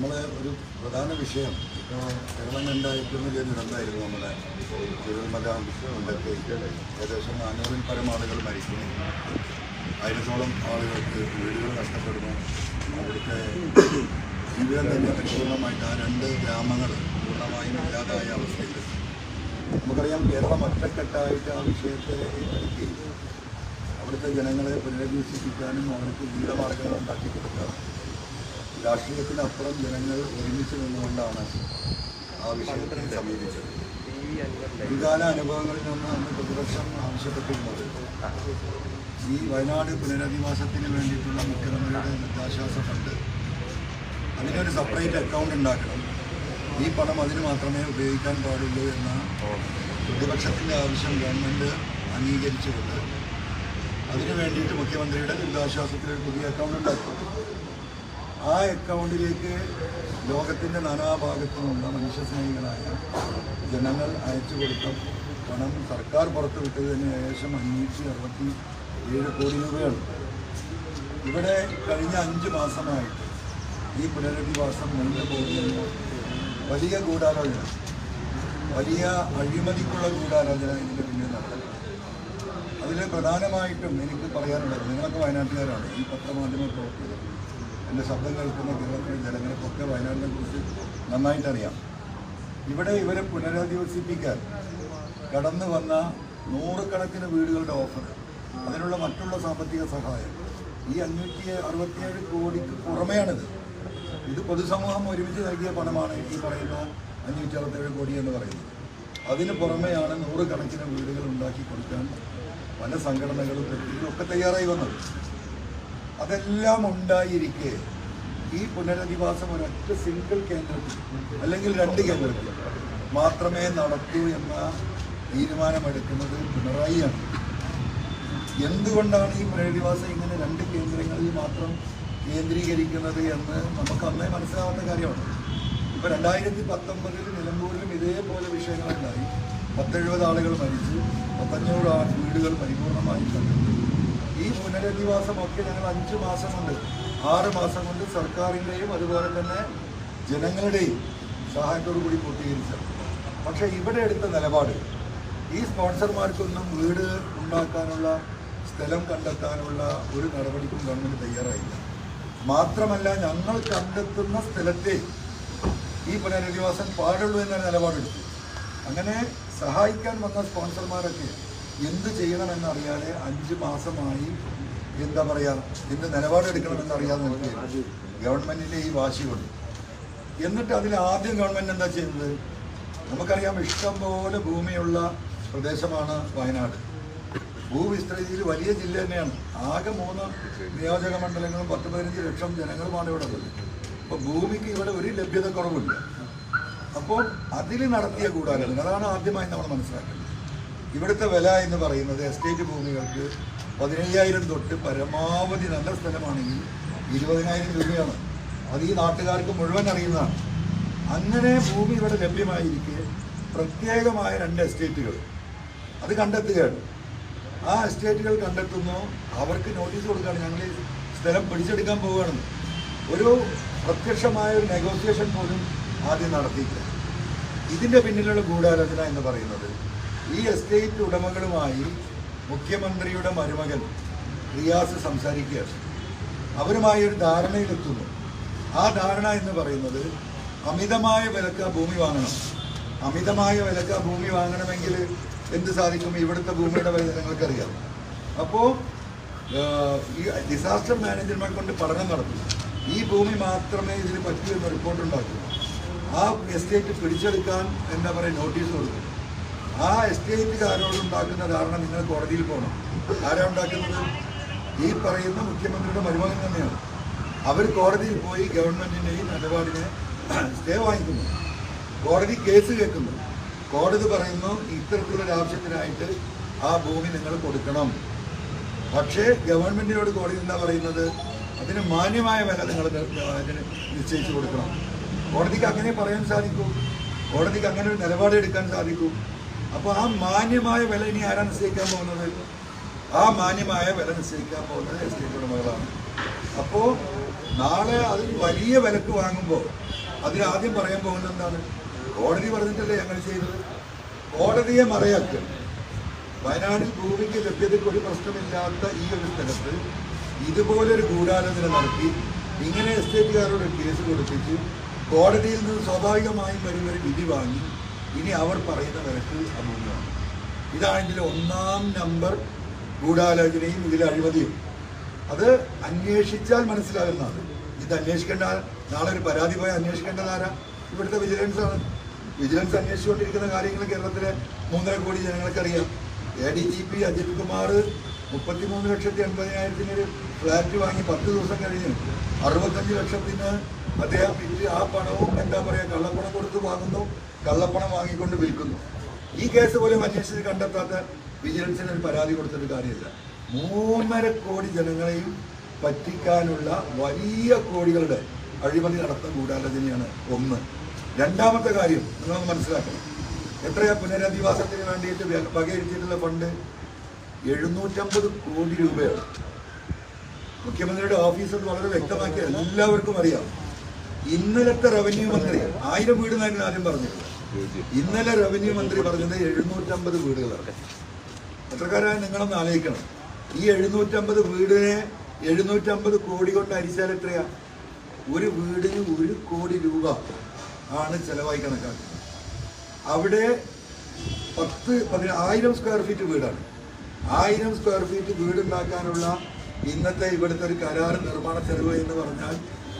നമ്മൾ ഒരു പ്രധാന വിഷയം. ഇപ്പോൾ കണ്ട ഏറ്റവും വലിയ ദുരന്തമായിരുന്നു നമ്മുടെ ചുരുൾമല കൊണ്ടൊക്കെ ഏകദേശം നാനൂറിൽ പരം ആളുകൾ മരിക്കുന്നു. ആയിരത്തോളം ആളുകൾക്ക് വീടുകൾ നഷ്ടപ്പെടുന്നു. അവിടുത്തെ ജീവിതം തന്നെ പരിപൂർണമായിട്ട് ആ രണ്ട് ഗ്രാമങ്ങൾ പൂർണമായും ഇല്ലാതായ അവസ്ഥയിൽ നമുക്കറിയാം കേരളം ഒറ്റക്കെട്ടായിട്ട് ആ വിഷയത്തെ ഏറ്റെടുക്കുകയും അവിടുത്തെ ജനങ്ങളെ പുനരധിവസിപ്പിക്കാനും അവർക്ക് ജീവിതമാർഗങ്ങൾ ഉണ്ടാക്കി കൊടുക്കാനും. രാഷ്ട്രീയത്തിനപ്പുറം ജനങ്ങൾ ഒരുമിച്ച് നിന്നുകൊണ്ടാണ് ആ വിഷയത്തെ സമീപിച്ചത്. മുൻകാല അനുഭവങ്ങളിൽ നിന്ന് അന്ന് പ്രതിപക്ഷം ആവശ്യപ്പെട്ടിരുന്നത്. ഈ വയനാട് പുനരധിവാസത്തിന് വേണ്ടിയിട്ടുള്ള മുഖ്യമന്ത്രിയുടെ ദുരിതാശ്വാസ ഫണ്ട്. അതിനൊരു സെപ്പറേറ്റ് അക്കൗണ്ട് ഉണ്ടാക്കണം. ഈ പണം അതിന് മാത്രമേ ഉപയോഗിക്കാൻ പാടുള്ളൂ എന്ന പ്രതിപക്ഷത്തിന്റെ ആവശ്യം ഗവൺമെന്റ് അംഗീകരിച്ചുകൊണ്ട് അതിനു വേണ്ടിയിട്ട് മുഖ്യമന്ത്രിയുടെ ദുരിതാശ്വാസത്തിൽ ഒരു പുതിയ അക്കൗണ്ട് ഉണ്ടാക്കും. ആ അക്കൗണ്ടിലേക്ക് ലോകത്തിന്റെ നാനാഭാഗത്തു നിന്നുള്ള മനുഷ്യസ്നേഹികളായ ജനങ്ങൾ അയച്ചു കൊടുത്ത പണം സർക്കാർ പുറത്തുവിട്ടതിന് ശേഷം അഞ്ഞൂറ്റി അറുപത്തി ഏഴ് കോടി രൂപയാണ്. ഇവിടെ കഴിഞ്ഞ അഞ്ച് മാസമായിട്ട് ഈ പുനരധിവാസം നിന്ന് പോകുന്ന വലിയ ഗൂഢാലോചന വലിയ അഴിമതിക്കുള്ള ഗൂഢാലോചന ഇതിന്റെ പിന്നിൽ നടക്കുന്നത് അതിൽ പ്രധാനമായിട്ടും എനിക്ക് പറയാനുള്ളത് നിങ്ങളൊക്കെ വയനാട്ടുകാരാണ് ഈ പത്രമാധ്യമ പ്രവർത്തകർ. എന്റെ ശബ്ദം കേൾക്കുന്ന കേരളത്തിലെ ജനങ്ങൾക്കൊക്കെ വയനാടിനെ കുറിച്ച് നന്നായിട്ടറിയാം. ഇവിടെ ഇവരെ പുനരധിവസിപ്പിക്കാൻ കടന്നു വന്ന നൂറുകണക്കിന് വീടുകളുടെ ഓഫർ അതിനുള്ള മറ്റുള്ള സാമ്പത്തിക സഹായം ഈ അഞ്ഞൂറ്റി അറുപത്തിയേഴ് കോടിക്ക് പുറമെയാണിത്. ഇത് പൊതുസമൂഹം ഒരുമിച്ച് നൽകിയ പണമാണ് ഈ പറയുന്ന അഞ്ഞൂറ്റി അറുപത്തേഴ് കോടി എന്ന് പറയുന്നത്. അതിന് പുറമെയാണ് നൂറുകണക്കിന് വീടുകൾ ഉണ്ടാക്കി കൊടുക്കാൻ പല സംഘടനകളും ഒക്കെ തയ്യാറായി വന്നത്. അതെല്ലാം ഉണ്ടായിരിക്കെ. ഈ പുനരധിവാസം ഒരൊറ്റ സിംഗിൾ കേന്ദ്രത്തിൽ അല്ലെങ്കിൽ രണ്ട് കേന്ദ്രത്തിൽ മാത്രമേ നടക്കൂ എന്ന തീരുമാനമെടുക്കുന്നത് പിണറായിയാണ്. എന്തുകൊണ്ടാണ് ഈ പുനരധിവാസം ഇങ്ങനെ രണ്ട് കേന്ദ്രങ്ങളിൽ മാത്രം കേന്ദ്രീകരിക്കുന്നത് എന്ന് നമുക്ക് അന്നേ മനസ്സിലാവാത്ത കാര്യമാണ്. ഇപ്പോൾ രണ്ടായിരത്തി പത്തൊമ്പതിൽ നിലമ്പൂരിലും ഇതേപോലെ വിഷയങ്ങളുണ്ടായി. പത്തെഴുപത് ആളുകൾ മരിച്ചു. പത്തഞ്ഞൂറ് വീടുകൾ പരിപൂർണമായി ഈ പുനരധിവാസമൊക്കെ ഞങ്ങൾ അഞ്ച് മാസം കൊണ്ട് ആറ് മാസം കൊണ്ട് സർക്കാരിന്റെയും അതുപോലെ തന്നെ ജനങ്ങളുടെയും സഹായത്തോടു കൂടി പൂർത്തീകരിച്ചത് പക്ഷേ ഇവിടെ എടുത്ത നിലപാട് ഈ സ്പോൺസർമാർക്കൊന്നും വീട് ഉണ്ടാക്കാനുള്ള സ്ഥലം കണ്ടെത്താനുള്ള ഒരു നടപടിക്കും ഗവൺമെന്റ് തയ്യാറായില്ല. മാത്രമല്ല ഞങ്ങൾ കണ്ടെത്തുന്ന സ്ഥലത്തെ ഈ പുനരധിവാസം പാടുള്ളൂ എന്ന നിലപാടെടുത്തു. അങ്ങനെ സഹായിക്കാൻ വന്ന സ്പോൺസർമാരൊക്കെ എന്ത് ചെയ്യണമെന്ന് അറിയാതെ അഞ്ച് മാസമായി എന്താ പറയുക എന്ത് നിലപാടെടുക്കണമെന്ന് അറിയാതെ നിൽക്കുകയാണ്. ഗവൺമെന്റിന്റെ ഈ വാശി കൊണ്ട്. എന്നിട്ട് അതിൽ ആദ്യം ഗവൺമെന്റ് എന്താ ചെയ്യുന്നത്? നമുക്കറിയാം ഇഷ്ടം പോലെ ഭൂമിയുള്ള പ്രദേശമാണ് വയനാട്. ഭൂവിസ്തൃതിയിൽ വലിയ ജില്ല തന്നെയാണ്. ആകെ മൂന്ന് നിയോജക മണ്ഡലങ്ങളും പത്ത് പതിനഞ്ച് ലക്ഷം ജനങ്ങളുമാണ് ഇവിടെ ഉള്ളത്. അപ്പോൾ ഭൂമിക്ക് ഇവിടെ ഒരു ലഭ്യത കുറവില്ല അപ്പോൾ അതിൽ നടത്തിയ ഗൂഢാലോചന അതാണ് ആദ്യമായി നമ്മൾ മനസ്സിലാക്കേണ്ടത്. ഇവിടുത്തെ വില എന്ന് പറയുന്നത് എസ്റ്റേറ്റ് ഭൂമികൾക്ക് പതിനയ്യായിരം തൊട്ട് പരമാവധി നല്ല സ്ഥലമാണെങ്കിൽ ഇരുപതിനായിരം രൂപയാണ്. അത് ഈ നാട്ടുകാർക്ക് മുഴുവൻ അറിയുന്നതാണ്. അങ്ങനെ ഭൂമി ഇവിടെ ലഭ്യമായിരിക്കെ പ്രത്യേകമായ രണ്ട് എസ്റ്റേറ്റുകൾ. അത് കണ്ടെത്തുകയാണ്. ആ എസ്റ്റേറ്റുകൾ കണ്ടെത്തുന്നു. അവർക്ക് നോട്ടീസ് കൊടുക്കുകയാണ്. ഞങ്ങൾ സ്ഥലം പിടിച്ചെടുക്കാൻ പോവുകയാണെന്ന് ഒരു പ്രത്യക്ഷമായ ഒരു നെഗോസിയേഷൻ പോലും ആദ്യം നടത്തിയില്ല ഇതിന്റെ പിന്നിലുള്ള ഗൂഢാലോചന എന്ന് പറയുന്നത് ഈ എസ്റ്റേറ്റ് ഉടമകളുമായി മുഖ്യമന്ത്രിയുടെ മരുമകൻ റിയാസ് സംസാരിക്കുകയാണ് അവരുമായി ഒരു ധാരണയിലെത്തുന്നു. ആ ധാരണ എന്ന് പറയുന്നത് അമിതമായ വിലക്ക് ഭൂമി വാങ്ങണം. അമിതമായ വിലക്ക് ഭൂമി വാങ്ങണമെങ്കിൽ എന്ത് സാധിക്കും? ഇവിടുത്തെ ഭൂമിയുടെ വില നിങ്ങൾക്കറിയാം. അപ്പോൾ ഈ ഡിസാസ്റ്റർ മാനേജ്മെന്റ് കൊണ്ട് പഠനം നടത്തി ഈ ഭൂമി മാത്രമേ ഇതിന് പറ്റൂ എന്ന് റിപ്പോർട്ട് ഉണ്ടാക്കൂ ആ എസ്റ്റേറ്റ് പിടിച്ചെടുക്കാൻ എന്താ പറയുക നോട്ടീസ് കൊടുക്കും ആ എസ്റ്റേറ്റുകാരോട് ഉണ്ടാക്കുന്ന ധാരണ നിങ്ങൾ കോടതിയിൽ പോകണം. ആരാ ഉണ്ടാക്കുന്നത്? ഈ പറയുന്ന മുഖ്യമന്ത്രിയുടെ മരുമകൻ തന്നെയാണ്. അവർ കോടതിയിൽ പോയി ഗവൺമെന്റിന്റെ ഈ നിലപാടിനെ സ്റ്റേ വാങ്ങിക്കുന്നു. കോടതി കേസ് കേൾക്കുന്നു. കോടതി പറയുന്നു ഇത്തരത്തിലൊരു ആവശ്യത്തിനായിട്ട് ആ ഭൂമി നിങ്ങൾ കൊടുക്കണം. പക്ഷേ ഗവൺമെന്റിനോട് കോടതി എന്താ പറയുന്നത്? അതിന് മാന്യമായ വില നിങ്ങൾ അതിന് നിശ്ചയിച്ചു കൊടുക്കണം. കോടതിക്ക് അങ്ങനെ പറയാൻ സാധിക്കൂ. കോടതിക്ക് അങ്ങനെ ഒരു നിലപാട് എടുക്കാൻ സാധിക്കൂ. അപ്പോൾ ആ മാന്യമായ വില ഇനി ആരാണ് നിശ്ചയിക്കാൻ പോകുന്നത്? ആ മാന്യമായ വില നിശ്ചയിക്കാൻ പോകുന്നത് എസ്റ്റേറ്റ് ഉടമകളാണ് അപ്പോൾ നാളെ അത് വലിയ വിലക്ക് വാങ്ങുമ്പോൾ അതിനാദ്യം പറയാൻ പോകുന്നത് എന്താണ്? കോടതി പറഞ്ഞിട്ടല്ലേ ഞങ്ങൾ ചെയ്തത്? കോടതിയെ മറയാക്കുക വയനാടിൽ ഭൂമിക്ക് ലഭ്യതയ്ക്ക് ഒരു പ്രശ്നമില്ലാത്ത ഈ ഒരു സ്ഥലത്ത് ഇതുപോലൊരു ഗൂഢാലോചന നടത്തി ഇങ്ങനെ എസ്റ്റേറ്റുകാരോട് കേസ് കൊടുപ്പിച്ച് കോടതിയിൽ നിന്ന് സ്വാഭാവികമായും വരുന്നൊരു വിധി വാങ്ങി ഇനി അവർ പറയുന്ന നിരക്ക് അമൂല്യമാണ്. ഇതാണ് ഇതിൽ ഒന്നാം നമ്പർ ഗൂഢാലോചനയും ഇതിൽ അഴിമതിയും. അത് അന്വേഷിച്ചാൽ മനസ്സിലാകുന്നതാണ്. ഇത് അന്വേഷിക്കേണ്ട നാളെ ഒരു പരാതി പോയി അന്വേഷിക്കേണ്ടതാരാ ഇവിടുത്തെ വിജിലൻസ് ആണ് വിജിലൻസ് അന്വേഷിച്ചുകൊണ്ടിരിക്കുന്ന കാര്യങ്ങൾ കേരളത്തിലെ മൂന്നര കോടി ജനങ്ങൾക്കറിയാം. A D G P Ajith Kumar മുപ്പത്തിമൂന്ന് ലക്ഷത്തി എൺപതിനായിരത്തിന് ഒരു ഫ്ലാറ്റ് വാങ്ങി പത്ത് ദിവസം കഴിഞ്ഞ് അറുപത്തഞ്ച് ലക്ഷത്തിന് അദ്ദേഹം ആ പണവും എന്താ പറയുക കള്ളപ്പണം കൊടുത്ത് വാങ്ങുന്നു. കള്ളപ്പണം വാങ്ങിക്കൊണ്ട് വിൽക്കുന്നു. ഈ കേസ് പോലും അന്വേഷിച്ച് കണ്ടെത്താത്ത വിജിലൻസിന് ഒരു പരാതി കൊടുത്തിട്ട് കാര്യമില്ല. മൂന്നര കോടി ജനങ്ങളെയും പറ്റിക്കാനുള്ള വലിയ കോടികളുടെ അഴിമതി നടത്തുന്ന ഗൂഢാലോചനയാണ് ഒന്ന്. രണ്ടാമത്തെ കാര്യം നിങ്ങളൊന്ന് മനസ്സിലാക്കണം. എത്രയാ പുനരധിവാസത്തിന് വേണ്ടിയിട്ട് വക- വകയിരുത്തിയിട്ടുള്ള ഫണ്ട്? എഴുന്നൂറ്റമ്പത് കോടി രൂപയാണ്. മുഖ്യമന്ത്രിയുടെ ഓഫീസ് വളരെ വ്യക്തമാക്കി എല്ലാവർക്കും അറിയാം. ഇന്നലത്തെ റവന്യൂ മന്ത്രി ആയിരം വീട് എന്നായിരുന്നു ആദ്യം പറഞ്ഞത്. ഇന്നലെ റവന്യൂ മന്ത്രി പറഞ്ഞത് എഴുന്നൂറ്റമ്പത് വീടുകളാണ്. പത്രക്കാരായ നിങ്ങളൊന്ന് ആലോചിക്കണം. ഈ എഴുന്നൂറ്റമ്പത് വീടിനെ എഴുന്നൂറ്റമ്പത് കോടി കൊണ്ട് അരിച്ചാൽ എത്രയാ? ഒരു വീടിന് ഒരു കോടി രൂപ ആണ് ചെലവായി കണക്കാക്കുന്നത്. അവിടെ പത്ത് പതിന ആയിരം സ്ക്വയർ ഫീറ്റ് വീടാണ്. ആയിരം സ്ക്വയർ ഫീറ്റ് വീടുണ്ടാക്കാനുള്ള ഇന്നത്തെ ഇവിടുത്തെ ഒരു കരാർ നിർമ്മാണ ചെലവ് എന്ന് പറഞ്ഞാൽ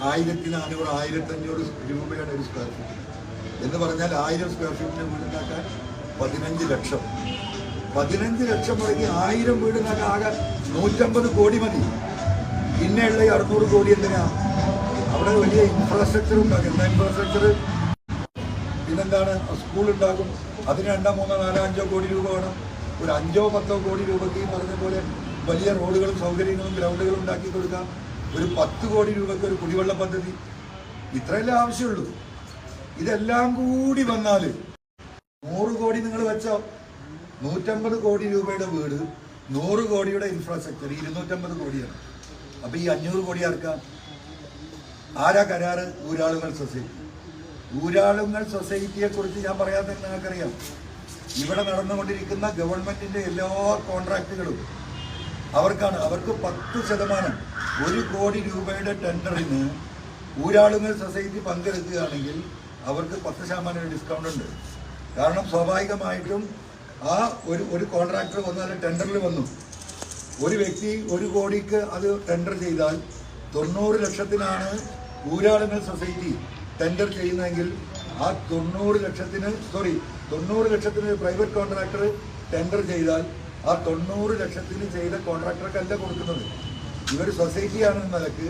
ആയിരത്തി നാനൂറ് ആയിരത്തി അഞ്ഞൂറ് രൂപയാണ് ഒരു സ്ക്വയർ ഫീറ്റ് എന്ന് പറഞ്ഞാൽ ആയിരം സ്ക്വയർ ഫീറ്റിന് വീടുണ്ടാക്കാൻ പതിനഞ്ച് ലക്ഷം. പതിനഞ്ച് ലക്ഷം മുടങ്ങി ആയിരം വീടുണ്ടാക്കാൻ ആകെ നൂറ്റമ്പത് കോടി മതി. പിന്നെയുള്ള ഈ അറുന്നൂറ് കോടി എന്തിനാ? അവിടെ വലിയ ഇൻഫ്രാസ്ട്രക്ചർ ഉണ്ടാക്കും എന്താ ഇൻഫ്രാസ്ട്രക്ചർ പിന്നെന്താണ്? സ്കൂൾ ഉണ്ടാക്കും. അതിന് രണ്ടോ മൂന്നോ നാലോ അഞ്ചോ കോടി രൂപ വേണം. ഒരു അഞ്ചോ പത്തോ കോടി രൂപയ്ക്ക് പറഞ്ഞ പോലെ വലിയ റോഡുകളും സൗകര്യങ്ങളും ഗ്രൗണ്ടുകളും ഉണ്ടാക്കി കൊടുക്കാം. ഒരു പത്ത് കോടി രൂപയ്ക്ക് ഒരു കുടിവെള്ള പദ്ധതി. ഇത്രയല്ലേ ആവശ്യമുള്ളൂ. ഇതെല്ലാം കൂടി വന്നാൽ നൂറ് കോടി നിങ്ങൾ വെച്ചോ. നൂറ്റമ്പത് കോടി രൂപയുടെ വീട് നൂറ് കോടിയുടെ ഇൻഫ്രാസ്ട്രക്ചർ ഇരുന്നൂറ്റമ്പത് കോടിയാണ്. അപ്പൊ ഈ അഞ്ഞൂറ് കോടി ആർക്കാം? ആരാ കരാറ്? ഊരാളുകൾ സൊസൈറ്റി. ഊരാളുങ്ങൾ സൊസൈറ്റിയെ കുറിച്ച് ഞാൻ പറയാത്ത നിങ്ങൾക്കറിയാം. ഇവിടെ നടന്നുകൊണ്ടിരിക്കുന്ന ഗവൺമെന്റിന്റെ എല്ലാ കോൺട്രാക്റ്റുകളും അവർക്കാണ് അവർക്ക് പത്ത് ശതമാനം ഒരു കോടി രൂപയുടെ ടെൻഡറിന് ഊരാളുങ്ങൾ സൊസൈറ്റി പങ്കെടുക്കുകയാണെങ്കിൽ അവർക്ക് പത്ത് ശതമാനം ഡിസ്കൗണ്ട് ഉണ്ട്. കാരണം സ്വാഭാവികമായിട്ടും ആ ഒരു ഒരു കോൺട്രാക്ടർ വന്നു അതിൽ ടെൻഡറിൽ വന്നു. ഒരു വ്യക്തി ഒരു കോടിക്ക് അത് ടെൻഡർ ചെയ്താൽ തൊണ്ണൂറ് ലക്ഷത്തിനാണ് ഊരാളുങ്ങൾ സൊസൈറ്റി ടെൻഡർ ചെയ്യുന്നതെങ്കിൽ ആ തൊണ്ണൂറ് ലക്ഷത്തിന് സോറി തൊണ്ണൂറ് ലക്ഷത്തിന് പ്രൈവറ്റ് കോൺട്രാക്ടർ ടെൻഡർ ചെയ്താൽ ആ തൊണ്ണൂറ് ലക്ഷത്തിന് ചെയ്ത കോൺട്രാക്ടർക്കല്ല കൊടുക്കുന്നത്. ഇവർ സൊസൈറ്റിയാണ് നിലയ്ക്ക്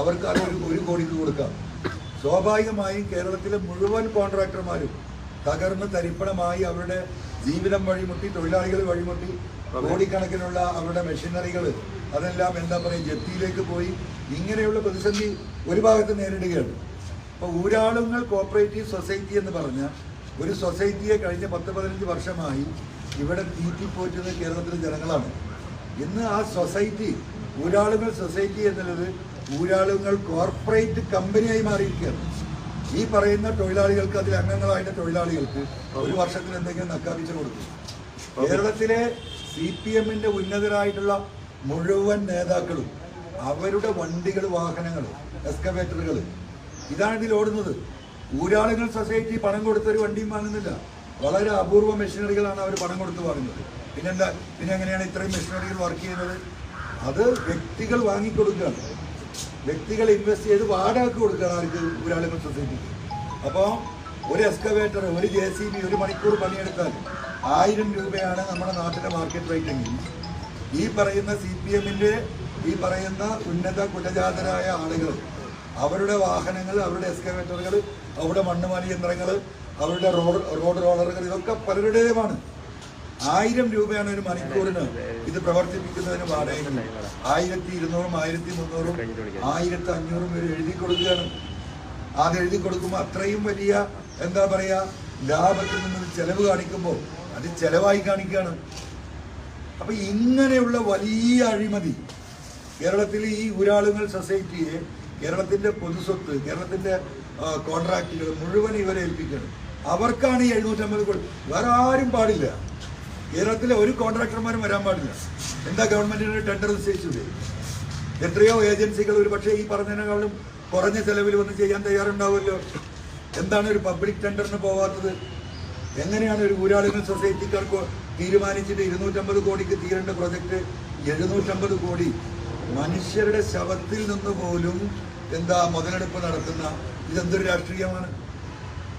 അവർക്ക് അത് ഒരു കോടിക്ക് കൊടുക്കാം. സ്വാഭാവികമായും കേരളത്തിലെ മുഴുവൻ കോൺട്രാക്ടർമാരും തകർന്ന് തരിപ്പണമായി അവരുടെ ജീവിതം വഴിമുട്ടി തൊഴിലാളികൾ വഴിമുട്ടി കോടിക്കണക്കിനുള്ള അവരുടെ മെഷീനറികൾ അതെല്ലാം എന്താ പറയുക ജപ്തിയിലേക്ക് പോയി ഇങ്ങനെയുള്ള പ്രതിസന്ധി ഒരു ഭാഗത്ത് നേരിടുകയാണ്. അപ്പോൾ ഊരാളുങ്ങൾ കോപ്പറേറ്റീവ് സൊസൈറ്റി എന്ന് പറഞ്ഞ ഒരു സൊസൈറ്റിയെ കഴിഞ്ഞ പത്ത് പതിനഞ്ച് വർഷമായി ഇവിടെ തീറ്റിപ്പോറ്റുന്നത് കേരളത്തിലെ ജനങ്ങളാണ്. ഇന്ന് ആ സൊസൈറ്റി ഊരാളുകൾ സൊസൈറ്റി എന്നുള്ളത് ഊരാളുകൾ കോർപ്പറേറ്റ് കമ്പനിയായി മാറിയിരിക്കുകയാണ്. ഈ പറയുന്ന തൊഴിലാളികൾക്ക് അതിൽ അംഗങ്ങളായിട്ട് തൊഴിലാളികൾക്ക് ഒരു വർഷത്തിൽ എന്തെങ്കിലും നക്കാപിച്ചു കൊടുക്കും. കേരളത്തിലെ സി പി എമ്മിന്റെ ഉന്നതരായിട്ടുള്ള മുഴുവൻ നേതാക്കളും അവരുടെ വണ്ടികൾ വാഹനങ്ങൾ എക്സ്കവേറ്ററുകൾ ഇതാണ് ഇതിൽ ഓടുന്നത്. ഊരാളുകൾ സൊസൈറ്റി പണം കൊടുത്തൊരു വണ്ടിയും വാങ്ങുന്നില്ല. വളരെ അപൂർവ മെഷീനറികളാണ് അവർ പണം കൊടുത്ത് വാങ്ങുന്നത്. പിന്നെന്താ പിന്നെ എങ്ങനെയാണ് ഇത്രയും മെഷീനറികൾ വർക്ക് ചെയ്യുന്നത്? അത് വ്യക്തികൾ വാങ്ങിക്കൊടുക്കുകയാണ്. വ്യക്തികൾ ഇൻവെസ്റ്റ് ചെയ്ത് വാടകയ്ക്ക് കൊടുക്കുകയാണ് ആർക്ക് ഊരാളുകൾ സൊസൈറ്റിക്ക്. അപ്പോൾ ഒരു എക്സ്കവേറ്റർ ഒരു ജെ സി ബി ഒരു മണിക്കൂർ പണിയെടുത്താൽ ആയിരം രൂപയാണ് നമ്മുടെ നാട്ടിലെ മാർക്കറ്റ് റേറ്റ് എങ്കിൽ ഈ പറയുന്ന സി പി എമ്മിന്റെ ഈ പറയുന്ന ഉന്നത കുലജാതരായ ആളുകൾ അവരുടെ വാഹനങ്ങൾ അവരുടെ എക്സ്കവേറ്ററുകൾ അവരുടെ മണ്ണുമാലി യന്ത്രങ്ങൾ അവരുടെ റോഡ് റോഡ് റോളറുകൾ ഇതൊക്കെ പലരുടേതുമാണ്. ആയിരം രൂപയാണ് ഒരു മണിക്കൂറിന് ഇത് പ്രവർത്തിപ്പിക്കുന്നതിന് വാടക ആയിരത്തി ഇരുന്നൂറും ആയിരത്തി മുന്നൂറും ആയിരത്തി അഞ്ഞൂറും വരെ എഴുതി കൊടുക്കുകയാണ്. അത് എഴുതി കൊടുക്കുമ്പോൾ അത്രയും വലിയ എന്താ പറയാ ലാഭത്തിൽ നിന്ന് ചെലവ് കാണിക്കുമ്പോൾ അത് ചെലവായി കാണിക്കുകയാണ്. അപ്പൊ ഇങ്ങനെയുള്ള വലിയ അഴിമതി കേരളത്തിൽ ഈ ഊരാളുങ്ങൾ സൊസൈറ്റിയെ കേരളത്തിന്റെ പൊതുസ്വത്ത് കേരളത്തിന്റെ കോൺട്രാക്റ്റുകൾ മുഴുവൻ ഇവരെ ഏൽപ്പിക്കണം അവർക്കാണ് ഈ എഴുന്നൂറ്റമ്പത് കോടി. വേറെ ആരും പാടില്ല. കേരളത്തിലെ ഒരു കോൺട്രാക്ടർമാരും വരാൻ പാടില്ല. എന്താ ഗവൺമെന്റിന് ടെൻഡർ നിശ്ചയിച്ചത്? എത്രയോ ഏജൻസികൾ ഒരു പക്ഷേ ഈ പറഞ്ഞതിനേക്കാളും കുറഞ്ഞ ചെലവിൽ വന്ന് ചെയ്യാൻ തയ്യാറുണ്ടാവുമല്ലോ. എന്താണ് ഒരു പബ്ലിക് ടെൻഡറിന് പോവാത്തത്? എങ്ങനെയാണ് ഒരു ഊരാളുകൾ സൊസൈറ്റിക്കാർക്ക് തീരുമാനിച്ചിട്ട് ഇരുന്നൂറ്റമ്പത് കോടിക്ക് തീരേണ്ട പ്രൊജക്ട് എഴുന്നൂറ്റമ്പത് കോടി മനുഷ്യരുടെ ശവത്തിൽ നിന്ന് പോലും എന്താ മുതലെടുപ്പ് നടത്തുന്ന? ഇതെന്തൊരു രാഷ്ട്രീയമാണ്?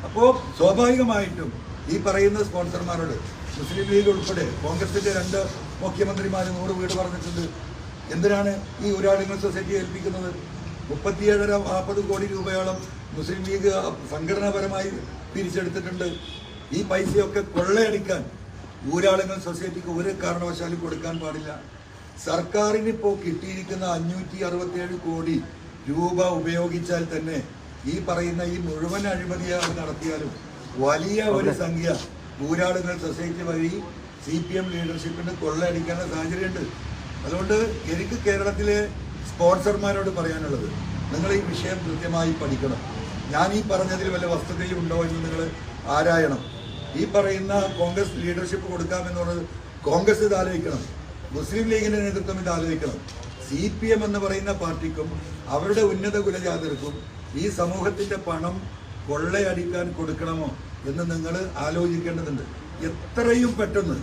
അപ്പോൾ സ്വാഭാവികമായിട്ടും ഈ പറയുന്ന സ്പോൺസർമാരോട് മുസ്ലിം ലീഗ് ഉൾപ്പെടെ കോൺഗ്രസിന്റെ രണ്ട് മുഖ്യമന്ത്രിമാർ നൂറ് വീട് പറഞ്ഞിട്ടുണ്ട്. എന്തിനാണ് ഈ ഒരാളിങ്ങൾ സൊസൈറ്റി ഏൽപ്പിക്കുന്നത്? മുപ്പത്തിയേഴര നാൽപ്പത് കോടി രൂപയോളം മുസ്ലിം ലീഗ് സംഘടനാപരമായി പിരിച്ചെടുത്തിട്ടുണ്ട്. ഈ പൈസയൊക്കെ കൊള്ളയടിക്കാൻ ഊരാളുകൾ സൊസൈറ്റിക്ക് ഒരു കാരണവശാലും കൊടുക്കാൻ പാടില്ല. സർക്കാരിന് ഇപ്പോൾ കിട്ടിയിരിക്കുന്ന അഞ്ഞൂറ്റി അറുപത്തിയേഴ് കോടി രൂപ ഉപയോഗിച്ചാൽ തന്നെ ഈ പറയുന്ന ഈ മുഴുവൻ അഴിമതിയാണ് നടത്തിയാലും വലിയ ഒരു സംഖ്യ ഊരാളുകൾ സൊസൈറ്റി വഴി സി പി എം ലീഡർഷിപ്പിന് കൊള്ളയടിക്കാനുള്ള സാഹചര്യമുണ്ട്. അതുകൊണ്ട് എനിക്ക് കേരളത്തിലെ സ്പോൺസർമാരോട് പറയാനുള്ളത് നിങ്ങൾ ഈ വിഷയം കൃത്യമായി പഠിക്കണം. ഞാൻ ഈ പറഞ്ഞതിൽ വല്ല വസ്തുതയും ഉണ്ടോ എന്ന് നിങ്ങൾ ആരായണം. ഈ പറയുന്ന കോൺഗ്രസ് ലീഡർഷിപ്പ് കൊടുക്കാമെന്നുള്ളത് കോൺഗ്രസ് ഇത് ആലോചിക്കണം. മുസ്ലിം ലീഗിന്റെ നേതൃത്വം ഇത് ആലോചിക്കണം. സി പി എം എന്ന് പറയുന്ന പാർട്ടിക്കും അവരുടെ ഉന്നത കുലജാതർക്കും ഈ സമൂഹത്തിന്റെ പണം കൊള്ളയടിക്കാൻ കൊടുക്കണമോ എന്ന് നിങ്ങൾ ആലോചിക്കേണ്ടതുണ്ട്. എത്രയും പെട്ടെന്ന്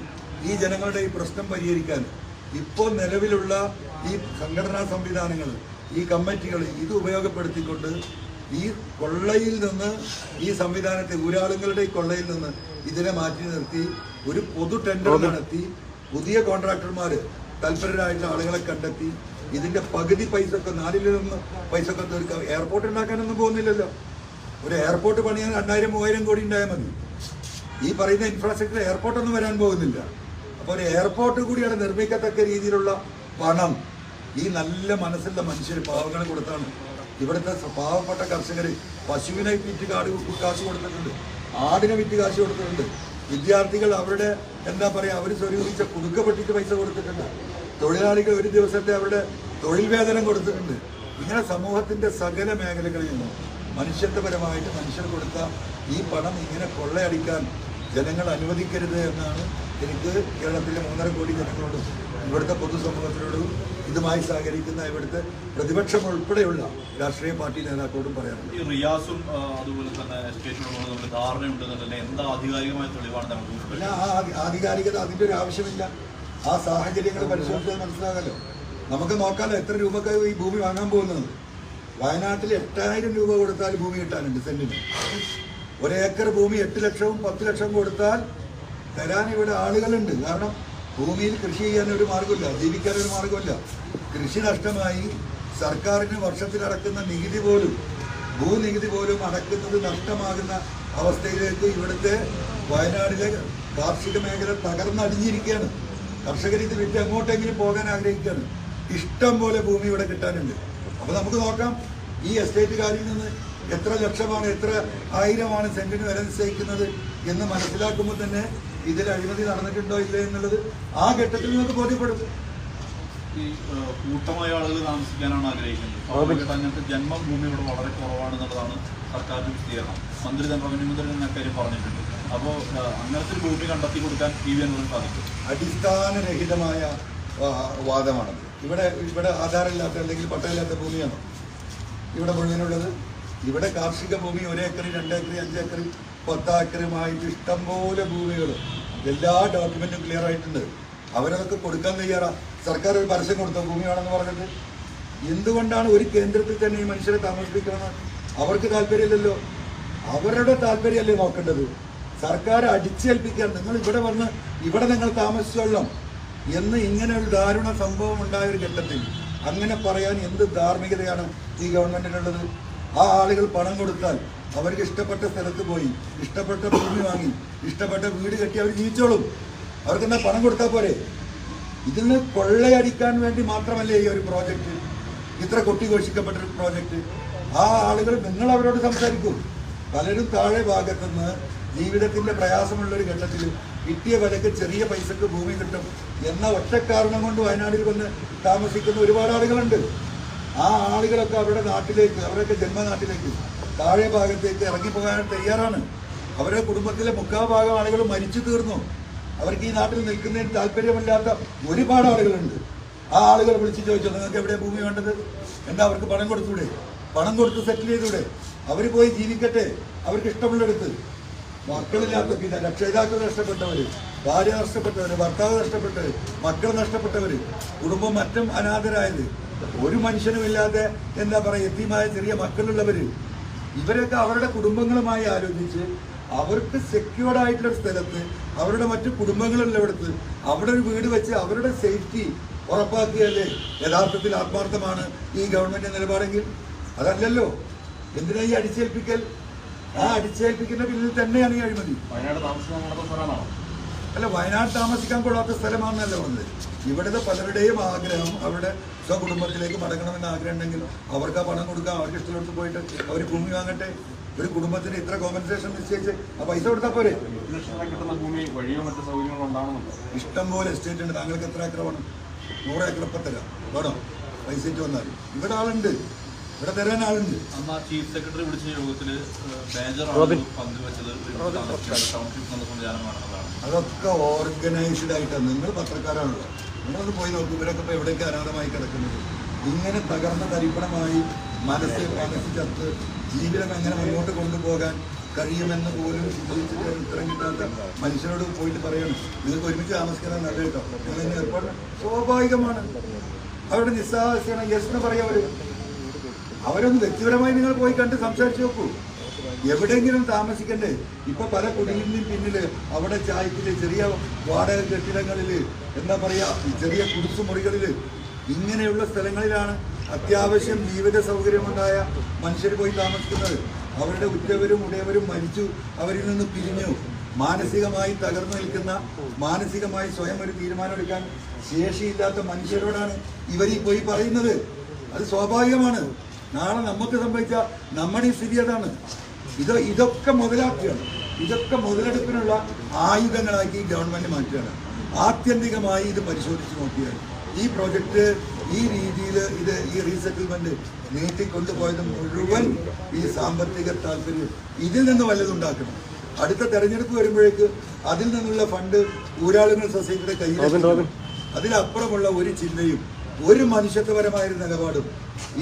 ഈ ജനങ്ങളുടെ ഈ പ്രശ്നം പരിഹരിക്കാൻ ഇപ്പോൾ നിലവിലുള്ള ഈ സംഘടനാ സംവിധാനങ്ങൾ ഈ കമ്മിറ്റികൾ ഇത് ഉപയോഗപ്പെടുത്തിക്കൊണ്ട് ഈ കൊള്ളയിൽ നിന്ന് ഈ സംവിധാനത്തെ ഊരാളുകളുടെ ഈ കൊള്ളയിൽ നിന്ന് ഇതിനെ മാറ്റി നിർത്തി ഒരു പൊതു ടെൻഡർ നടത്തി പുതിയ കോൺട്രാക്ടർമാർ തൽപരരായിട്ടുള്ള ആളുകളെ കണ്ടെത്തി ഇതിന്റെ പകുതി പൈസ ഒക്കെ നിന്ന് പൈസ ഒക്കെ തീർക്കാം. എയർപോർട്ട് ഉണ്ടാക്കാനൊന്നും പോകുന്നില്ലല്ലോ. ഒരു എയർപോർട്ട് പണിയാൻ രണ്ടായിരം മൂവായിരം കോടി ഉണ്ടായാൽ മതി. ഈ പറയുന്ന ഇൻഫ്രാസ്ട്രക്ചർ എയർപോർട്ട് ഒന്നും വരാൻ പോകുന്നില്ല. അപ്പോൾ ഒരു എയർപോർട്ട് കൂടിയാണ് നിർമ്മിക്കത്തക്ക രീതിയിലുള്ള പണം. ഈ നല്ല മനസ്സുള്ള മനുഷ്യർ പാവങ്ങൾ കൊടുത്താണ് ഇവിടുത്തെ പാവപ്പെട്ട കർഷകർ പശുവിനെ വിറ്റ് കാട് കാശ് കൊടുത്തിട്ടുണ്ട്. ആടിനെ വിറ്റ് കാശ് കൊടുത്തിട്ടുണ്ട്. വിദ്യാർത്ഥികൾ അവരുടെ എന്താ പറയുക അവർ സ്വരൂപിച്ച കുടുക്ക പൈസ കൊടുത്തിട്ടുണ്ട്. തൊഴിലാളികൾ ഒരു ദിവസത്തെ അവരുടെ തൊഴിൽ വേതനം കൊടുത്തിട്ടുണ്ട്. ഇങ്ങനെ സമൂഹത്തിന്റെ സകല മേഖലകളിൽ നിന്നും മനുഷ്യത്വപരമായിട്ട് മനുഷ്യർ കൊടുത്ത ഈ പണം ഇങ്ങനെ കൊള്ളയടിക്കാൻ ജനങ്ങൾ അനുവദിക്കരുത് എന്നാണ് എനിക്ക് കേരളത്തിലെ മൂന്നര കോടി ജനങ്ങളോടും ഇവിടുത്തെ പൊതുസമൂഹത്തിനോടും ഇതുമായി സഹകരിക്കുന്ന ഇവിടുത്തെ പ്രതിപക്ഷം ഉൾപ്പെടെയുള്ള രാഷ്ട്രീയ പാർട്ടി നേതാക്കളോടും പറയാറുണ്ട്. ഈ റിയാസും അതുപോലെ തന്നെ ധാരണയുണ്ടെന്നുണ്ടെങ്കിൽ എന്താ ആധികാരികമായ തെളിവാണ് നമുക്ക് ആധികാരികത അതിന്റെ ഒരു ആവശ്യമില്ല. ആ സാഹചര്യങ്ങൾ പരിശോധിച്ചാൽ മനസ്സിലാകാലോ. നമുക്ക് നോക്കാലോ എത്ര രൂപക്ക് ഈ ഭൂമി വാങ്ങാൻ പോകുന്നത്. വയനാട്ടിൽ എട്ടായിരം രൂപ കൊടുത്താൽ ഭൂമി കിട്ടാനുണ്ട് സെന്റിന്. ഒരേക്കർ ഭൂമി എട്ട് ലക്ഷവും പത്ത് ലക്ഷവും കൊടുത്താൽ തരാൻ ഇവിടെ ആളുകളുണ്ട്. കാരണം ഭൂമിയിൽ കൃഷി ചെയ്യാൻ ഒരു മാർഗമില്ല ജീവിക്കാൻ ഒരു മാർഗമില്ല കൃഷി നഷ്ടമായി. സർക്കാരിന് വർഷത്തിൽ അടക്കുന്ന നികുതി പോലും ഭൂനികുതി പോലും അടക്കുന്നത് നഷ്ടമാകുന്ന അവസ്ഥയിലേക്ക് ഇവിടുത്തെ വയനാടിലെ കാർഷിക മേഖല തകർന്നടിഞ്ഞിരിക്കുകയാണ്. കർഷകർ ഇത് വിറ്റ് എങ്ങോട്ടെങ്കിലും പോകാൻ ആഗ്രഹിക്കുകയാണ്. ഇഷ്ടം പോലെ ഭൂമി ഇവിടെ കിട്ടാനുണ്ട്. അപ്പൊ നമുക്ക് നോക്കാം ഈ എസ്റ്റേറ്റുകാരിൽ നിന്ന് എത്ര ലക്ഷമാണ് എത്ര ആയിരമാണ് സെന്റിന് വില നിശ്ചയിക്കുന്നത് എന്ന് മനസ്സിലാക്കുമ്പോൾ തന്നെ ഇതിൽ അഴിമതി നടന്നിട്ടുണ്ടോ ഇല്ല എന്നുള്ളത് ആ ഘട്ടത്തിൽ നിങ്ങൾക്ക് ബോധ്യപ്പെടും. ഈ കൂട്ടമായ ആളുകൾ താമസിക്കാനാണ് ആഗ്രഹിക്കുന്നത്. അങ്ങനത്തെ ഇവിടെ വളരെ കുറവാണെന്നുള്ളതാണ് സർക്കാരിന്റെ വിശദീകരണം. മന്ത്രി തന്നെ റവന്യൂ മന്ത്രി എന്ന കാര്യം പറഞ്ഞിട്ടുണ്ട്. അപ്പോൾ അങ്ങനത്തെ ഒരു ഭൂമി കണ്ടെത്തി കൊടുക്കാൻ പി വി എന്നോട് സാധിക്കും. അടിസ്ഥാനരഹിതമായ വാദമാണത്. ഇവിടെ ഇവിടെ ആധാരമില്ലാത്ത അല്ലെങ്കിൽ പട്ടമില്ലാത്ത ഭൂമിയാണോ? ഇവിടെ മുഴുവനുള്ളത്? ഇവിടെ കാർഷിക ഭൂമി ഒരേക്കറി രണ്ടേക്കറി അഞ്ചേക്കറി പത്താക്കറുമായിട്ട് ഇഷ്ടംപോലെ ഭൂമികൾ എല്ലാ ഡോക്യുമെന്റും ക്ലിയർ ആയിട്ടുണ്ട്. അവരതൊക്കെ കൊടുക്കാൻ തയ്യാറാ. സർക്കാർ ഒരു പരസ്യം കൊടുത്ത? ഭൂമിയാണെന്ന് പറഞ്ഞിട്ട്. എന്തുകൊണ്ടാണ് ഒരു കേന്ദ്രത്തിൽ തന്നെ ഈ മനുഷ്യരെ താമസിപ്പിക്കണം അവർക്ക് താല്പര്യമില്ലല്ലോ. അവരുടെ താല്പര്യമല്ലേ നോക്കേണ്ടത്. സർക്കാർ അടിച്ചേൽപ്പിക്കാൻ നിങ്ങൾ ഇവിടെ വന്ന് ഇവിടെ നിങ്ങൾ താമസിച്ചോളാം എന്ന് ഇങ്ങനെ ഒരു ദാരുണ സംഭവം ഉണ്ടായ ഒരു ഘട്ടത്തിൽ അങ്ങനെ പറയാൻ എന്ത് ധാർമ്മികതയാണ് ഈ ഗവൺമെന്റിനുള്ളത്? ആ ആളുകൾ പണം കൊടുത്താൽ അവർക്ക് ഇഷ്ടപ്പെട്ട സ്ഥലത്ത് പോയി ഇഷ്ടപ്പെട്ട ഭൂമി വാങ്ങി ഇഷ്ടപ്പെട്ട വീട് കെട്ടി അവർ ജീവിച്ചോളും. അവർക്ക് എന്താ പണം കൊടുത്താൽ പോരെ? ഇതിന് കൊള്ളയടിക്കാൻ വേണ്ടി മാത്രമല്ലേ ഈ ഒരു പ്രോജക്റ്റ്? ഇത്ര കൊട്ടിഘോഷിക്കപ്പെട്ട ഒരു പ്രോജക്റ്റ്. ആ ആളുകൾ നിങ്ങൾ അവരോട് സംസാരിക്കും. പലരും താഴെ ഭാഗത്തുനിന്ന് ജീവിതത്തിന്റെ പ്രയാസമുള്ള ഒരു ഘട്ടത്തിൽ കിട്ടിയ വിലക്ക് ചെറിയ പൈസക്ക് ഭൂമി കിട്ടും എന്ന ഒറ്റ കാരണം കൊണ്ട് വയനാട്ടിൽ വന്ന് താമസിക്കുന്ന ഒരുപാട് ആളുകളുണ്ട്. ആ ആളുകളൊക്കെ അവരുടെ നാട്ടിലേക്ക് അവരൊക്കെ ജന്മനാട്ടിലേക്ക് താഴെ ഭാഗത്തേക്ക് ഇറങ്ങിപ്പോകാൻ തയ്യാറാണ്. അവരുടെ കുടുംബത്തിലെ മുക്കാഭാഗം ആളുകൾ മരിച്ചു തീർന്നു. അവർക്ക് ഈ നാട്ടിൽ നിൽക്കുന്നതിന് താല്പര്യമില്ലാത്ത ഒരുപാട് ആളുകളുണ്ട്. ആ ആളുകൾ വിളിച്ച് ചോദിച്ചു നിങ്ങൾക്ക് എവിടെ ഭൂമി വേണ്ടത്? എന്താ അവർക്ക് പണം കൊടുത്തൂടെ? പണം കൊടുത്ത് സെറ്റിൽ ചെയ്തൂടെ? അവർ പോയി ജീവിക്കട്ടെ? അവർക്ക് ഇഷ്ടമുള്ളിടത്ത്. മക്കളില്ലാത്ത പിന്നെ രക്ഷിതാക്കൾ നഷ്ടപ്പെട്ടവര് ഭാര്യ നഷ്ടപ്പെട്ടവര് ഭർത്താവ് നഷ്ടപ്പെട്ടവര് മക്കൾ നഷ്ടപ്പെട്ടവര് കുടുംബം മറ്റും അനാഥരായത് ഒരു മനുഷ്യനുമില്ലാതെ എന്താ പറയുക എത്തിയുമായ ചെറിയ മക്കളുള്ളവര് ഇവരൊക്കെ അവരുടെ കുടുംബങ്ങളുമായി ആലോചിച്ച് അവർക്ക് സെക്യൂർഡ് ആയിട്ടുള്ള സ്ഥലത്ത് അവരുടെ മറ്റു കുടുംബങ്ങളുള്ളവിടത്ത് അവിടെ ഒരു വീട് വെച്ച് അവരുടെ സേഫ്റ്റി ഉറപ്പാക്കിയല്ലേ യഥാർത്ഥത്തിൽ ആത്മാർത്ഥമാണ് ഈ ഗവൺമെന്റ് നിലപാടെങ്കിൽ. അതല്ലല്ലോ. എന്തിനാ ഈ അടിച്ചേൽപ്പിക്കൽ? ആ അടിച്ചേൽപ്പിക്കുന്ന പിന്നിൽ തന്നെയാണ് ഈ അഴിമതി. വയനാട് താമസിക്കാൻ നടന്ന സ്ഥലമാണോ? അല്ല വയനാട് താമസിക്കാൻ കൊള്ളാത്ത സ്ഥലമാണെന്നല്ല വന്നത് ഇവിടുത്തെ പലരുടെയും ആഗ്രഹം അവരുടെ സ്വകുടുംബത്തിലേക്ക് മടങ്ങണമെന്ന് ആഗ്രഹം ഉണ്ടെങ്കിൽ അവർക്ക് ആ പണം കൊടുക്കാം അവർക്ക് ഇഷ്ടമുള്ളടത്ത് പോയിട്ട് അവർ ഭൂമി വാങ്ങട്ടെ. ഒരു കുടുംബത്തിന് ഇത്ര കോമ്പൻസേഷൻ നിശ്ചയിച്ച് ആ പൈസ കൊടുത്താൽ പോരെ. ഇഷ്ടം പോലെ എസ്റ്റേറ്റ് ഉണ്ട്. താങ്കൾക്ക് എത്ര ഏക്കർ വേണം? നൂറ് ഏക്കർ ഇപ്പം തരാം. വേണോ? പൈസ വന്നാൽ. ഇവിടെ ആളുണ്ട്. ഇവിടെ തരാൻ ആളുണ്ട്. അന്ന് ചീഫ് സെക്രട്ടറി വിളിച്ച യോഗത്തിൽ പങ്കുവച്ചത് അതൊക്കെ ഓർഗനൈസ്ഡ് ആയിട്ടാണ് നിങ്ങൾ പത്രക്കാരാണല്ലോ. നിങ്ങളത് പോയി നോക്കും ഇവരൊക്കെ ഇപ്പോൾ എവിടെയൊക്കെ അനാഥമായി കിടക്കുന്നത്? ഇങ്ങനെ തകർന്ന തരിപ്പണമായി മനസ്സ് മനസ്സ് ചത്ത് ജീവിതം എങ്ങനെ മുന്നോട്ട് കൊണ്ടുപോകാൻ കഴിയുമെന്ന് പോലും ചിന്തിച്ചിട്ട് ഉത്തരം കിട്ടാത്ത മനുഷ്യരോട് പോയിട്ട് പറയണം. നിങ്ങൾക്ക് ഒരുമിച്ച് താമസിക്കണം നല്ല കേട്ടോ. നിങ്ങൾ ഏർപ്പാട് സ്വാഭാവികമാണ്. അവരുടെ നിസ്സാഹസ്യാണ് യെസ് എന്ന് പറയാം അവരൊന്ന് വ്യക്തിപരമായി നിങ്ങൾ പോയി കണ്ട് സംസാരിച്ചു നോക്കൂ. എവിടെയെങ്കിലും താമസിക്കണ്ടേ? ഇപ്പൊ പല കുടിലിനും പിന്നിൽ അവിടെ ചായക്കിൽ ചെറിയ വാടക കെട്ടിടങ്ങളിൽ എന്താ പറയാ ചെറിയ കുടിച്ചു മുറികളിൽ. ഇങ്ങനെയുള്ള സ്ഥലങ്ങളിലാണ് അത്യാവശ്യം ജീവിത സൗകര്യമുണ്ടായ മനുഷ്യർ പോയി താമസിക്കുന്നത്. അവരുടെ ഉറ്റവരും ഉടയവരും മരിച്ചു അവരിൽ നിന്ന് പിരിഞ്ഞു. മാനസികമായി തകർന്നു നിൽക്കുന്ന മാനസികമായി സ്വയം ഒരു തീരുമാനമെടുക്കാൻ ശേഷിയില്ലാത്ത മനുഷ്യരോടാണ് ഇവരീ പോയി പറയുന്നത്. അത് സ്വാഭാവികമാണ്. നാളെ നമുക്ക് സംഭവിച്ച നമ്മുടെ ഈ സ്ഥിതി അതാണ്. ഇത് ഇതൊക്കെ മുതലാക്കുകയാണ്. ഇതൊക്കെ മുതലെടുപ്പിനുള്ള ആയുധങ്ങളാക്കി ഗവൺമെന്റ് മാറ്റുകയാണ്. ആത്യന്തികമായി ഇത് പരിശോധിച്ച് നോക്കിയാൽ ഈ പ്രോജക്റ്റ് ഈ രീതിയിൽ ഇത് ഈ റീസെറ്റിൽമെന്റ് നീട്ടിക്കൊണ്ടുപോയത് മുഴുവൻ ഈ സാമ്പത്തിക താല്പര്യം ഇതിൽ നിന്ന് വല്ലതുണ്ടാക്കണം അടുത്ത തെരഞ്ഞെടുപ്പ് വരുമ്പോഴേക്ക് അതിൽ നിന്നുള്ള ഫണ്ട് ഊരാളുകൾ സൊസൈറ്റിയുടെ കയ്യിൽ അതിലപ്പുറമുള്ള ഒരു ചിന്തയും ഒരു മനുഷ്യത്വപരമായ നിലപാടും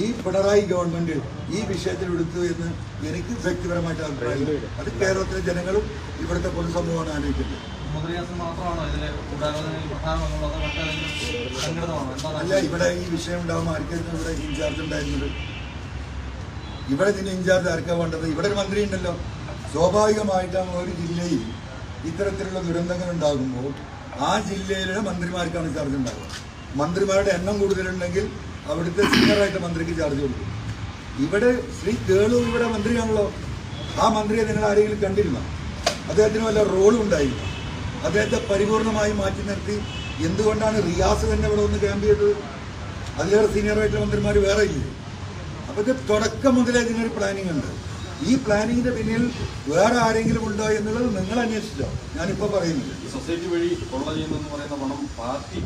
ഈ പിണറായി ഗവൺമെന്റ് ഈ വിഷയത്തിൽ എടുത്തു എന്ന് എനിക്ക് വ്യക്തിപരമായിട്ട് അഭിപ്രായമില്ല. അത് കേരളത്തിലെ ജനങ്ങളും ഇവിടുത്തെ പൊതുസമൂഹമാണ് ആലോചിക്കുന്നത്. അല്ല ഇവിടെ ഈ വിഷയം ഉണ്ടാകുമ്പോൾ ആർക്കായിരുന്നു ഇവിടെ ഇൻചാർജ് ഉണ്ടായിരുന്നത്? ഇവിടെ ഇതിന്റെ ഇൻചാർജ് ആർക്കാ വേണ്ടത്? ഇവിടെ ഒരു മന്ത്രി ഉണ്ടല്ലോ. സ്വാഭാവികമായിട്ടും ഒരു ജില്ലയിൽ ഇത്തരത്തിലുള്ള ദുരന്തങ്ങൾ ഉണ്ടാകുമ്പോൾ ആ ജില്ലയിലെ മന്ത്രിമാർക്കാണ് ചാർജ് ഉണ്ടാകുക മന്ത്രിമാരുടെ എണ്ണം കൂടുതലുണ്ടെങ്കിൽ അവിടുത്തെ സീനിയറായിട്ട് മന്ത്രിക്ക് ചാർജ് കൊടുക്കും. ഇവിടെ ശ്രീ കേളു ഇവിടെ മന്ത്രിയാണല്ലോ. ആ മന്ത്രിയെ നിങ്ങൾ ആരെങ്കിലും കണ്ടിരുന്ന? അദ്ദേഹത്തിന് വല്ല റോളും ഉണ്ടായില്ല അദ്ദേഹത്തെ പരിപൂർണമായി മാറ്റി നിർത്തി. എന്തുകൊണ്ടാണ് റിയാസ് തന്നെ ഇവിടെ ഒന്ന് ക്യാമ്പ് ചെയ്തത്? അതിലേറെ സീനിയറായിട്ടുള്ള മന്ത്രിമാർ വേറെ ഇല്ലേ? അപ്പൊ ഇത് തുടക്കം മുതലേ ഇതിനൊരു പ്ലാനിങ് ഉണ്ട്. ഈ പ്ലാനിങ്ങിന്റെ പിന്നിൽ വേറെ ആരെങ്കിലും ഉണ്ടോ എന്നുള്ളത് നിങ്ങൾ അന്വേഷിച്ചോ. ഞാനിപ്പോ പറയുന്നില്ല. സൊസൈറ്റി വഴി കൊള്ള ചെയ്യുന്നെന്ന് പറയുന്ന പണം party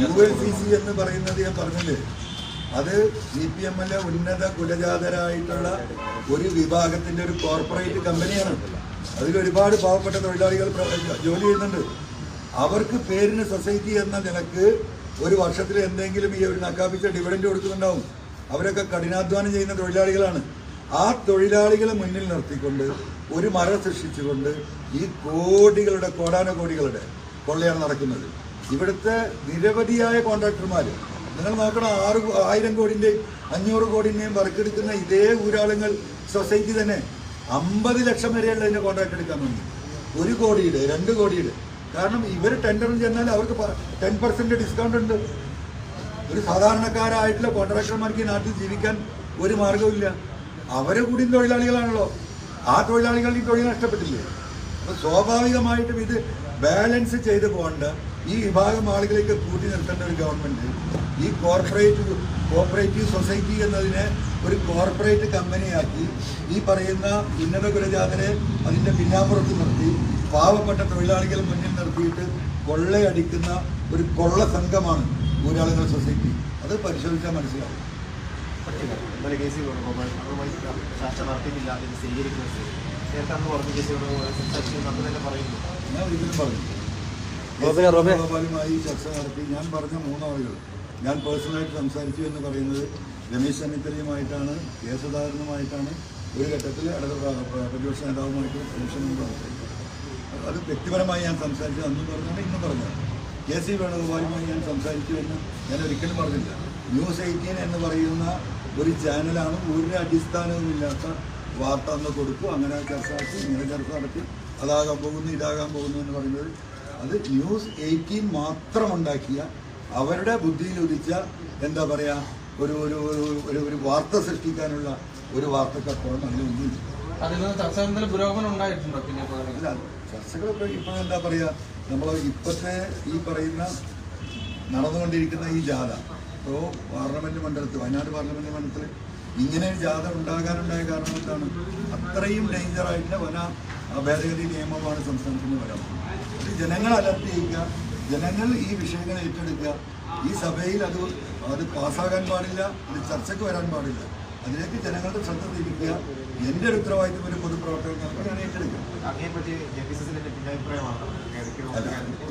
U L C C എന്ന് പറയുന്നത് ഞാൻ പറഞ്ഞില്ലേ? അത് സി പി എമ്മിലെ ഉന്നത കുലജാതരായിട്ടുള്ള ഒരു വിഭാഗത്തിന്റെ ഒരു കോർപ്പറേറ്റ് കമ്പനിയാണ് അതിൽ ഒരുപാട് പാവപ്പെട്ട തൊഴിലാളികൾ ജോലി ചെയ്യുന്നുണ്ട്. അവർക്ക് പേരിന് സൊസൈറ്റി എന്ന നിലയ്ക്ക് ഒരു വർഷത്തിൽ എന്തെങ്കിലും ഈ ഒരു നക്കാപ്പിച്ച ഡിവിഡൻഡ് കൊടുക്കുന്നുണ്ടാവും. അവരൊക്കെ കഠിനാധ്വാനം ചെയ്യുന്ന തൊഴിലാളികളാണ്. ആ തൊഴിലാളികളെ മുന്നിൽ നിർത്തിക്കൊണ്ട് ഒരു മര സൃഷ്ടിച്ചുകൊണ്ട് ഈ കോടികളുടെ കോടാന കോടികളുടെ കൊള്ളയാണ് നടക്കുന്നത്. ഇവിടുത്തെ നിരവധിയായ കോൺട്രാക്ടർമാർ നിങ്ങൾ നോക്കണം ആറ് ആയിരം കോടിന്റെയും അഞ്ഞൂറ് കോടിന്റെയും വർക്കെടുക്കുന്ന ഇതേ ഊരാളുങ്ങൾ സൊസൈറ്റി തന്നെ അമ്പത് ലക്ഷം വരെയുള്ള അതിന്റെ കോൺട്രാക്ട് എടുക്കാൻ വേണ്ടി ഒരു കോടിയുടെ രണ്ട് കോടിയുടെ. കാരണം ഇവർ ടെൻഡറിൽ ചെന്നാൽ അവർക്ക് ടെൻ പെർസെന്റ് ഡിസ്കൗണ്ട് ഉണ്ട്. ഒരു സാധാരണക്കാരായിട്ടുള്ള കോൺട്രാക്ടർമാർക്ക് ഈ നാട്ടിൽ ജീവിക്കാൻ ഒരു മാർഗവുമില്ല അവരെ കൂടി തൊഴിലാളികളാണല്ലോ. ആ തൊഴിലാളികൾ ഈ തൊഴിൽ നഷ്ടപ്പെട്ടില്ലേ? അപ്പൊ സ്വാഭാവികമായിട്ടും ഇത് ബാലൻസ് ചെയ്ത് പോകേണ്ട. ഈ വിഭാഗം ആളുകളെയൊക്കെ കൂട്ടി നിർത്തേണ്ട ഒരു ഗവൺമെന്റ്. ഈ കോർപ്പറേറ്റ് കോപ്പറേറ്റീവ് സൊസൈറ്റി എന്നതിനെ ഒരു കോർപ്പറേറ്റ് കമ്പനിയാക്കി ഈ പറയുന്ന ഉന്നത കുലജാതരെ അതിന്റെ പിന്നാമ്പുറത്ത് നിർത്തി പാവപ്പെട്ട തൊഴിലാളികൾ മുന്നിൽ നിർത്തിയിട്ട് കൊള്ളയടിക്കുന്ന ഒരു കൊള്ള സംഘമാണ് ഊരാളുകൾ സൊസൈറ്റി. അത് പരിശോധിച്ചാൽ മനസ്സിലാവും. ഇന്നലെ കെ സി വേണുഗോപാൽ അതുമായി ചർച്ച നടത്തിയിട്ടില്ല. എന്ന് സ്ഥിരീകരിക്കുന്നത് നേരത്തെ അന്ന് പറഞ്ഞ കെ സി സംസാരിക്കുന്നു അന്ന് തന്നെ പറയുന്നു. ഞാൻ ഒരിക്കലും പറഞ്ഞു. ഗോപാലുമായി ചർച്ച നടത്തി. ഞാൻ പറഞ്ഞ മൂന്നാളുകൾ. ഞാൻ പേഴ്സണലായിട്ട് സംസാരിച്ചു എന്ന് പറയുന്നത് രമേശ് ചെന്നിത്തലയുമായിട്ടാണ് കെ സുധാകരനുമായിട്ടാണ്. ഒരു ഘട്ടത്തിൽ ഇടത് പ്ര- പ്രതിപക്ഷ നേതാവുമായിട്ട് ടെൻഷൻ അത് വ്യക്തിപരമായി ഞാൻ സംസാരിച്ചു. അന്നും പറഞ്ഞാണ് ഇന്നും പറഞ്ഞത് കെ സി വേണുഗോപാലുമായി ഞാൻ സംസാരിച്ചു എന്ന് ഞാൻ ഒരിക്കലും പറഞ്ഞില്ല. ന്യൂസ് എയ്റ്റീൻ എന്ന് പറയുന്ന ഒരു ചാനലാണ് ഒരു അടിസ്ഥാനവുമില്ലാത്ത വാർത്ത അന്ന് കൊടുക്കും. അങ്ങനെ ചർച്ച നടത്തി ഇങ്ങനെ ചർച്ച നടത്തി അതാകാൻ പോകുന്നു ഇതാകാൻ പോകുന്നു എന്ന് പറയുന്നത് അത് ന്യൂസ് എയ്റ്റീൻ മാത്രം ഉണ്ടാക്കിയ അവരുടെ ബുദ്ധിയിൽ ഉദിച്ച എന്താ പറയുക ഒരു ഒരു ഒരു- ഒരു വാർത്ത സൃഷ്ടിക്കാനുള്ള ഒരു വാർത്തക്കപ്പുറം ഇപ്പോൾ അല്ല ചർച്ചകളൊക്കെ ഇപ്പം എന്താ പറയുക നമ്മൾ ഇപ്പോഴത്തെ ഈ പറയുന്ന നടന്നുകൊണ്ടിരിക്കുന്ന ഈ ജാഥ ഇപ്പോൾ പാർലമെന്റ് മണ്ഡലത്തിൽ വയനാട് പാർലമെന്റ് മണ്ഡലത്തിൽ ഇങ്ങനെ ഒരു ജാഥ ഉണ്ടാകാനുണ്ടായ കാരണം എന്താണ്? അത്രയും ഡേഞ്ചറായിട്ടുള്ള വന ഭേദഗതി നിയമമാണ് സംസ്ഥാനത്തിന് വരാം അത് ജനങ്ങൾ അലർട്ട് ചെയ്യുക ജനങ്ങൾ ഈ വിഷയങ്ങൾ ഏറ്റെടുക്കുക. ഈ സഭയിൽ അത് അത് പാസ്സാകാൻ പാടില്ല അത് ചർച്ചയ്ക്ക് വരാൻ പാടില്ല. അതിലേക്ക് ജനങ്ങളുടെ ശ്രദ്ധ തിരിക്കുക. എന്റെ ഒരു ഉത്തരവാദിത്വം ഒരു പൊതുപ്രവർത്തകർക്ക് ഞാൻ ഏറ്റെടുക്കുക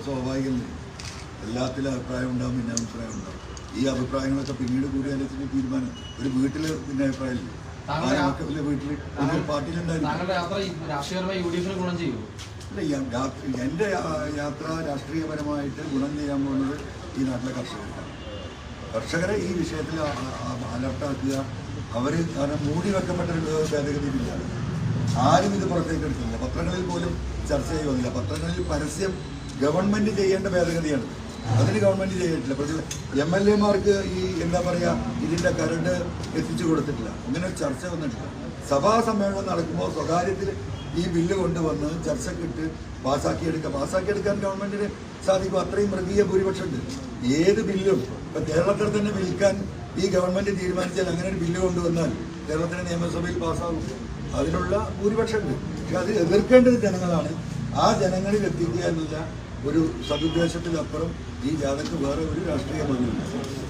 സ്വാഭാവികം എല്ലാത്തിലും അഭിപ്രായം ഉണ്ടാവും പിന്നെ അഭിപ്രായം ഉണ്ടാവും. ഈ അഭിപ്രായങ്ങളൊക്കെ പിന്നീട് കൂടി ആലോചിച്ചിട്ട് തീരുമാനം. ഒരു വീട്ടിൽ പിന്നെ അഭിപ്രായമില്ല? താങ്കളുടെ ആ- മക്കളിലെ വീട്ടിൽ പാർട്ടിയിലുണ്ടായിരുന്നു. രാഷ്ട്രീയപരമായി യു ഡി എഫിന് ഗുണം ചെയ്യുമോ അല്ല എന്റെ യാത്ര രാഷ്ട്രീയപരമായിട്ട് ഗുണം ചെയ്യാൻ പോകുന്നത് ഈ നാട്ടിലെ കർഷകർക്കാണ്. കർഷകരെ ഈ വിഷയത്തിൽ അലർട്ടാക്കുക. അവർ കാരണം മൂടി വെക്കപ്പെട്ട ഭേദഗതി ബില്ലാണ് ആരും ഇത് പുറത്തേക്ക് എടുക്കുന്നില്ല. പത്രങ്ങളിൽ പോലും ചർച്ച ചെയ്യുന്നില്ല പത്രങ്ങളിൽ പരസ്യം ഗവൺമെന്റ് ചെയ്യേണ്ട ഭേദഗതിയാണ്. അതിന് ഗവൺമെന്റ് ചെയ്തിട്ടില്ല. പ്രതി എം എൽ എമാർക്ക് ഈ എന്താ പറയുക ഇതിന്റെ കരട് എത്തിച്ചു കൊടുത്തിട്ടില്ല. അങ്ങനെ ചർച്ച വന്നിട്ടില്ല. സഭാ സമ്മേളനം നടക്കുമ്പോൾ സ്വകാര്യത്തിൽ ഈ ബില്ല് കൊണ്ടുവന്ന് ചർച്ചക്കിട്ട് പാസ്സാക്കിയെടുക്കുക പാസ്സാക്കിയെടുക്കാൻ ഗവൺമെന്റിന് സാധിക്കും അത്രയും മൃഗീയ ഭൂരിപക്ഷമുണ്ട്. ഏത് ബില്ലും ഇപ്പൊ കേരളത്തിൽ തന്നെ വിൽക്കാൻ ഈ ഗവൺമെന്റ് തീരുമാനിച്ചാൽ അങ്ങനെ ഒരു ബില്ല് കൊണ്ടുവന്നാൽ കേരളത്തിലെ നിയമസഭയിൽ പാസ്സാകും അതിനുള്ള ഭൂരിപക്ഷമുണ്ട്. പക്ഷെ അത് എതിർക്കേണ്ടത് ജനങ്ങളാണ്. ആ ജനങ്ങളിൽ എത്തിക്കുക എന്നുള്ള ഒരു സതുദ്ദേശത്തിനപ്പുറം ഈ ജാഥക്ക് വേറെ ഒരു രാഷ്ട്രീയ ബന്ധമില്ല